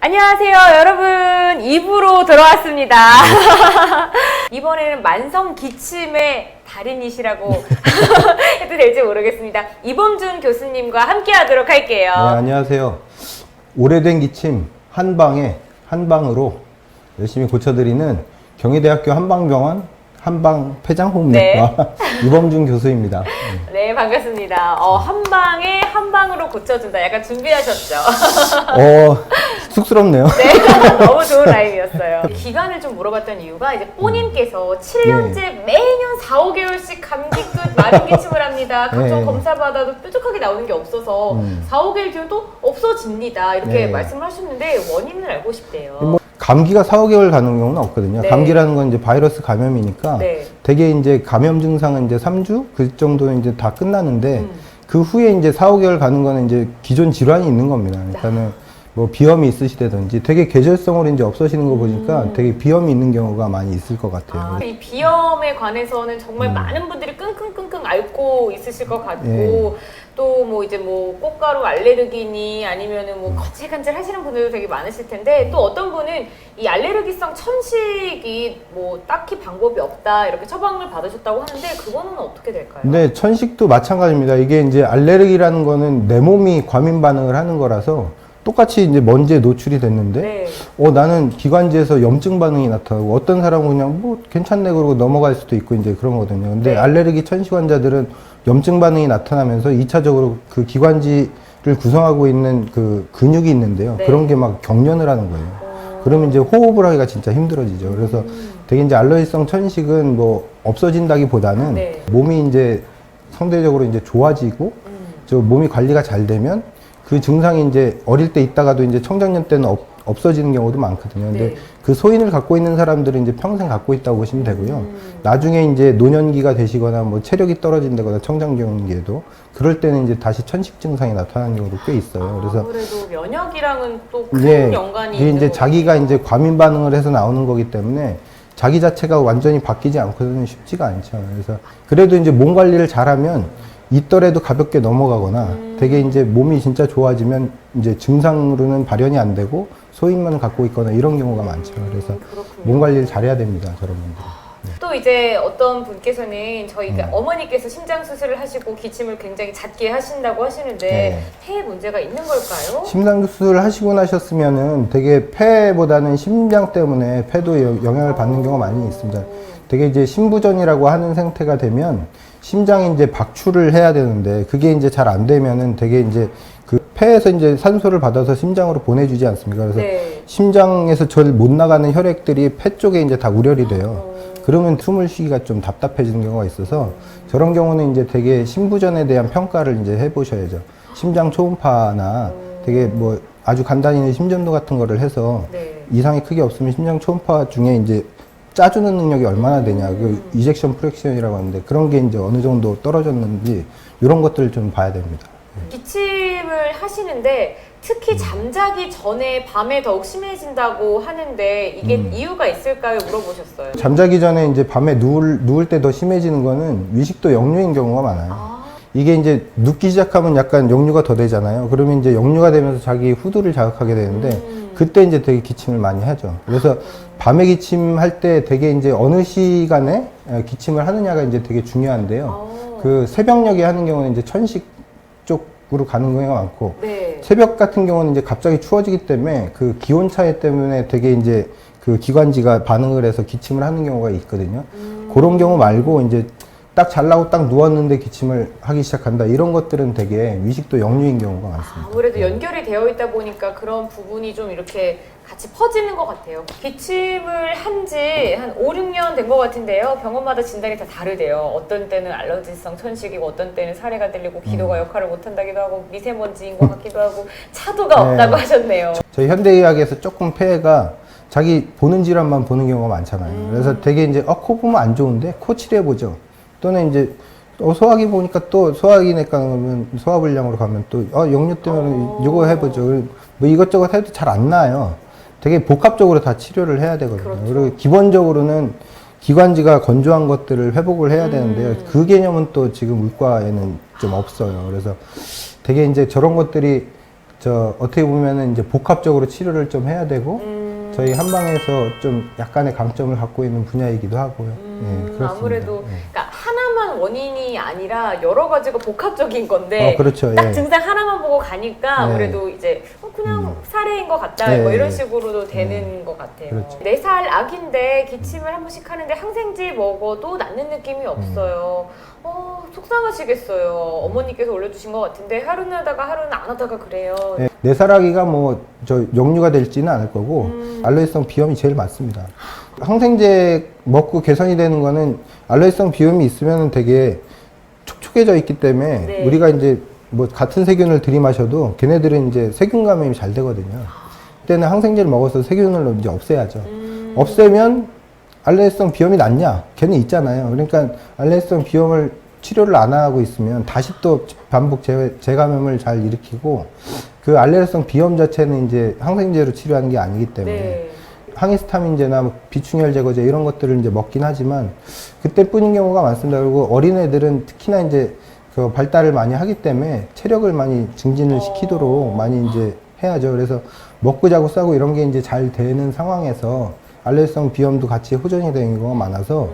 안녕하세요, 여러분. 2부로 돌아왔습니다. 이번에는 만성 기침의 달인이시라고 해도 될지 모르겠습니다. 이범준 교수님과 함께 하도록 할게요. 네, 안녕하세요. 오래된 기침 한 방에 한 방으로 열심히 고쳐드리는 경희대학교 한방병원 한방 폐장호흡내과 이범준 교수입니다. 네, 반갑습니다. 어, 한 방에 한 방으로 고쳐준다. 약간 준비하셨죠? 어, 쑥스럽네요. 네, 너무 좋은 라임이었어요. 기간을 좀 물어봤던 이유가 이제 뽀님께서 7년째 매년 4, 5개월씩 감기 끝 마른 기침을 합니다. 각종 네. 검사 받아도 뾰족하게 나오는 게 없어서 음. 4, 5개월 뒤면 또 없어집니다. 이렇게 네. 말씀을 하셨는데 원인을 알고 싶대요. 뭐 감기가 4, 5개월 가는 경우는 없거든요. 네. 감기라는 건 이제 바이러스 감염이니까 네. 되게 이제 감염 증상은 이제 3주 그 정도는 이제 다 끝나는데 음. 그 후에 이제 4, 5개월 가는 거는 이제 기존 질환이 있는 겁니다. 그러니까는 뭐 비염이 있으시다든지 되게 계절성으로 이제 없어지는 거 보니까 음. 되게 비염이 있는 경우가 많이 있을 것 같아요. 아, 이 비염에 관해서는 정말 음. 많은 분들이 끙끙끙끙 앓고 있으실 것 같고 예. 또뭐 이제 뭐 꽃가루 알레르기니 아니면은 음. 뭐 거칠간질 하시는 분들도 되게 많으실 텐데 또 어떤 분은 이 알레르기성 천식이 뭐 딱히 방법이 없다 이렇게 처방을 받으셨다고 하는데 그거는 어떻게 될까요? 근데 천식도 마찬가지입니다. 이게 이제 알레르기라는 거는 내 몸이 과민 반응을 하는 거라서 똑같이 이제 먼지에 노출이 됐는데 네. 어 나는 기관지에서 염증 반응이 나타나고 어떤 사람은 그냥 뭐 괜찮네 그러고 넘어갈 수도 있고 이제 그런 거거든요. 근데 네. 알레르기 천식 환자들은 염증 반응이 나타나면서 2차적으로 그 기관지를 구성하고 있는 그 근육이 있는데요. 네. 그런 게 막 경련을 하는 거예요. 어, 그러면 이제 호흡을 하기가 진짜 힘들어지죠. 그래서 음. 되게 이제 알러지성 천식은 뭐 없어진다기보다는 네. 몸이 이제 상대적으로 이제 좋아지고 음. 저 몸이 관리가 잘 되면 그 증상이 이제 어릴 때 있다가도 이제 청장년 때는 없, 없어지는 경우도 많거든요. 근데 네. 그 소인을 갖고 있는 사람들은 이제 평생 갖고 있다고 보시면 되고요. 음. 나중에 이제 노년기가 되시거나 뭐 체력이 떨어진다거나 청장기에도 그럴 때는 이제 다시 천식 증상이 나타나는 경우도 꽤 있어요. 그래서 아무래도 면역이랑은 또큰 이제 연관이 이게 있는 이제 것 자기가. 이제 과민 반응을 해서 나오는 거기 때문에 자기 자체가 완전히 바뀌지 않고서는 쉽지가 않죠. 그래서 그래도 이제 몸 관리를 잘하면 있더라도 가볍게 넘어가거나 음. 되게 이제 몸이 진짜 좋아지면 이제 증상으로는 발현이 안 되고 소인만 갖고 있거나 이런 경우가 많죠. 그래서 음, 그렇군요. 몸 관리를 잘해야 됩니다. 저런 분들. 또 이제 어떤 분께서는 저희 그 음. 어머니께서 심장 수술을 하시고 기침을 굉장히 잦게 하신다고 하시는데 네. 폐에 문제가 있는 걸까요? 심장 수술을 하시고 나셨으면은 되게 폐보다는 심장 때문에 폐도 여- 영향을 받는 경우가 많이 있습니다. 되게 이제 심부전이라고 하는 상태가 되면 심장이 이제 박출을 해야 되는데 그게 이제 잘 안 되면은 되게 이제 그 폐에서 이제 산소를 받아서 심장으로 보내주지 않습니까? 그래서 네. 심장에서 절 못 나가는 혈액들이 폐 쪽에 이제 다 우려이 돼요. 어, 그러면 숨을 쉬기가 좀 답답해지는 경우가 있어서 저런 경우는 이제 되게 심부전에 대한 평가를 이제 해보셔야죠. 심장 초음파나 되게 뭐 아주 간단히 심전도 같은 거를 해서 네. 이상이 크게 없으면 심장 초음파 중에 이제 짜주는 능력이 얼마나 되냐 그 이젝션 프랙션이라고 하는데 그런 게 이제 어느 정도 떨어졌는지 이런 것들을 좀 봐야 됩니다. 기침을 하시는데 특히 잠자기 전에 밤에 더욱 심해진다고 하는데 이게 음. 이유가 있을까요? 물어보셨어요. 잠자기 전에 이제 밤에 누울 누울 때 더 심해지는 거는 위식도 역류인 경우가 많아요. 아, 이게 이제 눕기 시작하면 약간 역류가 더 되잖아요. 그러면 이제 역류가 되면서 자기 후두를 자극하게 되는데 음. 그때 이제 되게 기침을 많이 하죠. 그래서 밤에 기침할 때 되게 이제 어느 시간에 어, 기침을 하느냐가 이제 되게 중요한데요. 어. 그 새벽녘에 하는 경우는 이제 천식 쪽으로 가는 경우가 많고 네. 새벽 같은 경우는 이제 갑자기 추워지기 때문에 그 기온 차이 때문에 되게 이제 그 기관지가 반응을 해서 기침을 하는 경우가 있거든요. 음. 그런 경우 말고 이제 딱 잘나고 딱 누웠는데 기침을 하기 시작한다. 이런 것들은 되게 위식도 역류인 경우가 많습니다. 아무래도 연결이 되어 있다 보니까 그런 부분이 좀 이렇게 같이 퍼지는 것 같아요. 기침을 한 지 한 5, 6년 된 것 같은데요. 병원마다 진단이 다 다르대요. 어떤 때는 알러지성 천식이고 어떤 때는 사례가 들리고 기도가 역할을 못한다기도 하고 미세먼지인 것 같기도 하고 차도가 네. 없다고 하셨네요. 저희 현대의학에서 조금 폐가 자기 보는 질환만 보는 경우가 많잖아요. 그래서 되게 이제 어, 코 보면 안 좋은데 코 치료해 보죠. 또는 이제 어, 소화기 보니까 또 소화기내과 가면 소화불량으로 가면 또 어, 역류 때문에 어. 이거 해보죠. 뭐 이것저것 해도 잘 안 나요. 되게 복합적으로 다 치료를 해야 되거든요. 그렇죠. 그리고 기본적으로는 기관지가 건조한 것들을 회복을 해야 되는데요. 음. 그 개념은 또 지금 의과에는 좀 없어요. 그래서 되게 이제 저런 것들이 저 어떻게 보면은 이제 복합적으로 치료를 좀 해야 되고 음, 저희 한방에서 좀 약간의 강점을 갖고 있는 분야이기도 하고요. 음, 예, 그렇습니다. 아무래도 예. 하나만 원인이 아니라 여러 가지가 복합적인 건데 어, 그렇죠. 딱 예. 증상 하나만 보고 가니까 네. 아무래도 이제 어, 그냥 음. 사례인 것 같다 네, 뭐 이런 네. 식으로도 되는 것 같아요. 그렇죠. 네 살 아기인데 기침을 한 번씩 하는데 항생제 먹어도 낫는 느낌이 없어요. 어, 속상하시겠어요. 어머니께서 올려주신 것 같은데 하루는 하다가 하루는 안 하다가 그래요. 예, 내사라기가 뭐 저 역류가 될지는 않을 거고 음. 알레르기성 비염이 제일 많습니다. 항생제 먹고 개선이 되는 거는 알레르기성 비염이 있으면 되게 촉촉해져 있기 때문에 네. 우리가 이제 뭐 같은 세균을 들이마셔도 걔네들은 이제 세균 감염이 잘 되거든요. 그때는 항생제를 먹어서 세균을 이제 없애야죠. 음, 없애면 알레르기성 비염이 낫냐? 걔는 있잖아요. 그러니까 알레르기성 비염을 치료를 안 하고 있으면 다시 또 반복 재, 재감염을 잘 일으키고 그 알레르기성 비염 자체는 이제 항생제로 치료하는 게 아니기 때문에 네. 항히스타민제나 뭐 비충혈 제거제 이런 것들을 이제 먹긴 하지만 그때뿐인 경우가 많습니다. 그리고 어린 애들은 특히나 이제 그 발달을 많이 하기 때문에 체력을 많이 증진을 시키도록 많이 이제 해야죠. 그래서 먹고 자고 싸고 이런 게 이제 잘 되는 상황에서 알레르기성 비염도 같이 호전이 되는 경우가 많아서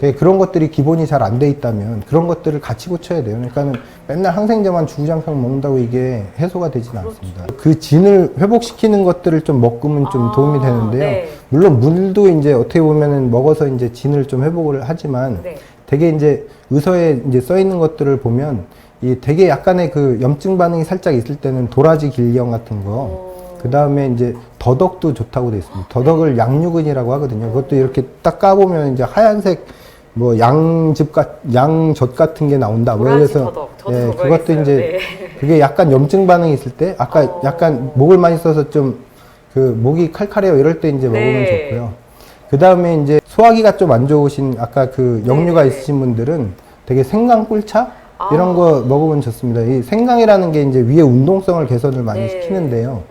되게 그런 것들이 기본이 잘 안 돼 있다면 그런 것들을 같이 고쳐야 돼요. 그러니까는 맨날 항생제만 주구장창 먹는다고 이게 해소가 되진 않습니다. 그 진을 회복시키는 것들을 좀 먹으면 좀 아, 도움이 되는데요. 네. 물론 물도 이제 어떻게 보면은 먹어서 이제 진을 좀 회복을 하지만 네. 되게 이제 의서에 이제 써 있는 것들을 보면 이 되게 약간의 그 염증 반응이 살짝 있을 때는 도라지 길령 같은 거 어, 그 다음에 이제 더덕도 좋다고 돼 있습니다. 더덕을 양유근이라고 하거든요. 그것도 이렇게 딱 까보면 이제 하얀색 뭐 양즙 같 양젓 같은 게 나온다. 뭐. 저도 예. 그것도 이제 네. 그게 약간 염증 반응이 있을 때 아까 어. 약간 목을 많이 써서 좀 그 목이 칼칼해요 이럴 때 이제 먹으면 네. 좋고요. 그 다음에 이제 소화기가 좀 안 좋으신 아까 그 역류가 네. 있으신 분들은 되게 생강 꿀차 아. 이런 거 먹으면 좋습니다. 이 생강이라는 게 이제 위의 운동성을 개선을 많이 네. 시키는데요.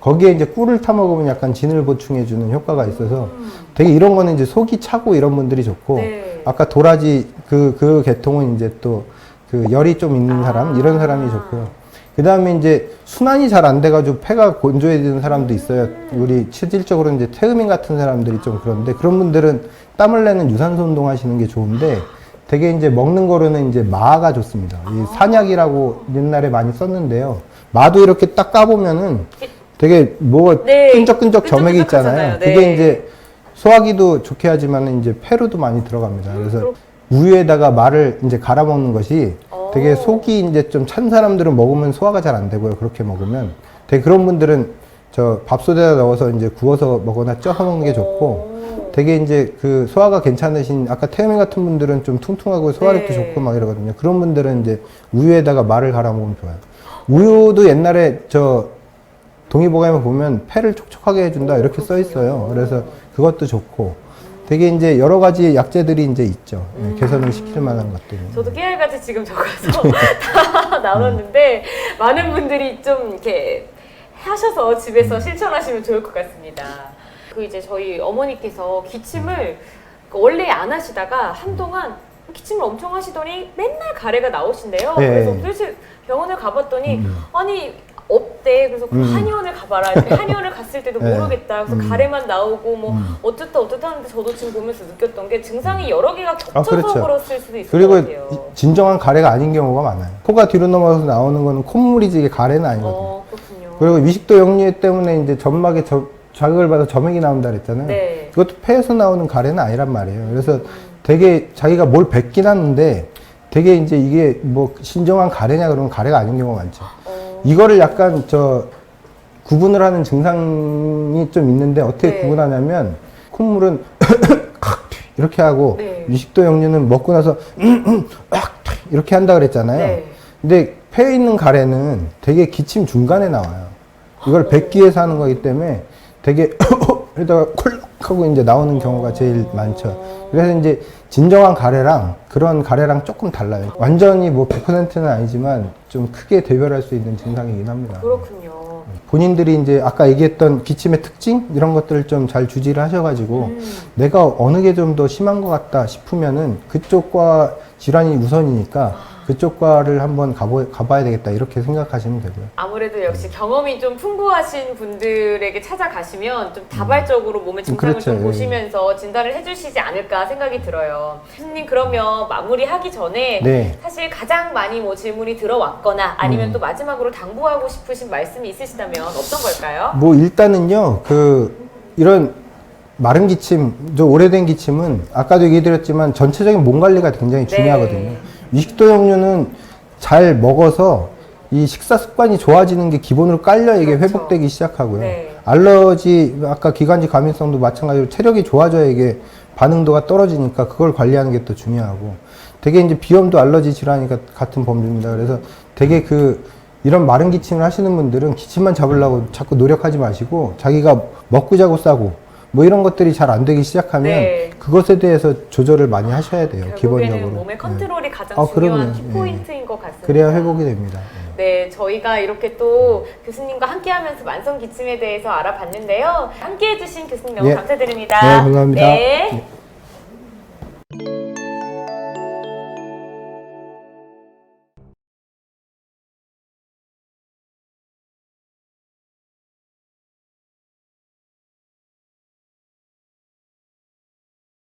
거기에 이제 꿀을 타 먹으면 약간 진을 보충해 주는 효과가 있어서 되게 이런 거는 이제 속이 차고 이런 분들이 좋고 네. 아까 도라지 그, 그 계통은 이제 또 그 열이 좀 있는 사람, 아. 이런 사람이 좋고요. 그 다음에 이제 순환이 잘 안 돼가지고 폐가 건조해지는 사람도 있어요. 우리 실질적으로 이제 태음인 같은 사람들이 좀 그런데 그런 분들은 땀을 내는 유산소 운동 하시는 게 좋은데 되게 이제 먹는 거로는 이제 마가 좋습니다. 이 산약이라고 옛날에 많이 썼는데요. 마도 이렇게 딱 까보면은 되게 뭐가 네. 끈적끈적 점액이 있잖아요. 네. 그게 이제 소화기도 좋게 하지만 이제 폐로도 많이 들어갑니다. 그래서 우유에다가 말을 이제 갈아 먹는 것이 어. 되게 속이 이제 좀 찬 사람들은 먹으면 소화가 잘 안 되고요. 그렇게 먹으면 되게 그런 분들은 저 밥솥에다 넣어서 이제 구워서 먹거나 쪄서 먹는 게 좋고 오. 되게 이제 그 소화가 괜찮으신 아까 태음인 같은 분들은 좀 퉁퉁하고 소화력도 네. 좋고 막 이러거든요. 그런 분들은 이제 우유에다가 말을 갈아 먹으면 좋아요. 우유도 옛날에 저 동의보감에 보면 폐를 촉촉하게 해준다 이렇게 써 있어요. 그래서 그것도 좋고 되게 이제 여러 가지 약재들이 이제 있죠. 예, 개선을 시킬 만한 것들이. 음. 저도 깨알같이 지금 적어서 다 나눴는데 많은 분들이 좀 이렇게 하셔서 집에서 실천하시면 좋을 것 같습니다. 그 이제 저희 어머니께서 기침을 그 원래 안 하시다가 한동안 기침을 엄청 하시더니 맨날 가래가 나오신대요. 네. 그래서 도대체 병원을 가봤더니 음. 아니 없대. 그래서 그 음. 한의원을 가봐라. 한의원을 갔을 때도 네. 모르겠다. 그래서 음. 가래만 나오고 뭐 음. 어쨌다 어쨌다 하는데 저도 지금 보면서 느꼈던 게 증상이 여러 개가 겹쳐서 그렇죠. 그랬을 수도 있을 그리고 것 같아요. 이- 진정한 가래가 아닌 경우가 많아요. 코가 뒤로 넘어가서 나오는 거는 콧물이지 이게 가래는 아니거든요. 어, 그렇군요. 그리고 위식도 역류 때문에 이제 점막에 저- 자극을 받아 점액이 나온다 그랬잖아요. 네. 그것도 폐에서 나오는 가래는 아니란 말이에요. 그래서 되게 자기가 뭘 뱉긴 하는데 되게 이제 이게 뭐 신정한 가래냐 그러면 가래가 아닌 경우가 많죠. 어, 이거를 약간 저 구분을 하는 증상이 좀 있는데 어떻게 네. 구분하냐면 콧물은 이렇게 하고 네. 위식도 역류는 먹고 나서 이렇게 한다 그랬잖아요. 네. 근데 폐에 있는 가래는 되게 기침 중간에 나와요. 이걸 뱉기 위해서 하는 거기 때문에 되게 이러다가 콜록 하고 이제 나오는 경우가 제일 많죠. 그래서 이제 진정한 가래랑 그런 가래랑 조금 달라요. 완전히 뭐 100%는 아니지만 좀 크게 대별할 수 있는 증상이긴 합니다. 그렇군요. 본인들이 이제 아까 얘기했던 기침의 특징 이런 것들을 좀 잘 주지를 하셔가지고 음. 내가 어느 게 좀 더 심한 것 같다 싶으면은 그쪽과 질환이 우선이니까 그쪽 과를 한번 가보, 가봐야 되겠다 이렇게 생각하시면 되고요. 아무래도 역시 경험이 좀 풍부하신 분들에게 찾아가시면 좀 다발적으로 몸의 증상을 그렇죠. 좀 예. 보시면서 진단을 해주시지 않을까 생각이 들어요. 교수님 그러면 마무리하기 전에 네. 사실 가장 많이 뭐 질문이 들어왔거나 아니면 음. 또 마지막으로 당부하고 싶으신 말씀이 있으시다면 어떤 걸까요? 뭐 일단은요 그 이런 마른 기침, 저 오래된 기침은 아까도 얘기드렸지만 전체적인 몸 관리가 굉장히 네. 중요하거든요. 위식도 역류는 잘 먹어서 이 식사 습관이 좋아지는 게 기본으로 깔려 이게 그렇죠. 회복되기 시작하고요. 네. 알러지 아까 기관지 감염성도 마찬가지로 체력이 좋아져야 이게 반응도가 떨어지니까 그걸 관리하는 게 또 중요하고 되게 이제 비염도 알러지 질환이 가- 같은 범주입니다. 그래서 되게 그 이런 마른 기침을 하시는 분들은 기침만 잡으려고 자꾸 노력하지 마시고 자기가 먹고 자고 싸고 뭐 이런 것들이 잘 안 되기 시작하면 네. 그것에 대해서 조절을 많이 하셔야 돼요. 기본적으로. 몸의 네. 컨트롤이 가장 아, 중요한 그럼요. 키포인트인 것 같습니다. 그래야 회복이 됩니다. 네, 저희가 이렇게 또 교수님과 함께하면서 만성 기침에 대해서 알아봤는데요. 함께해주신 교수님 너무 예. 감사드립니다. 네, 감사합니다. 네.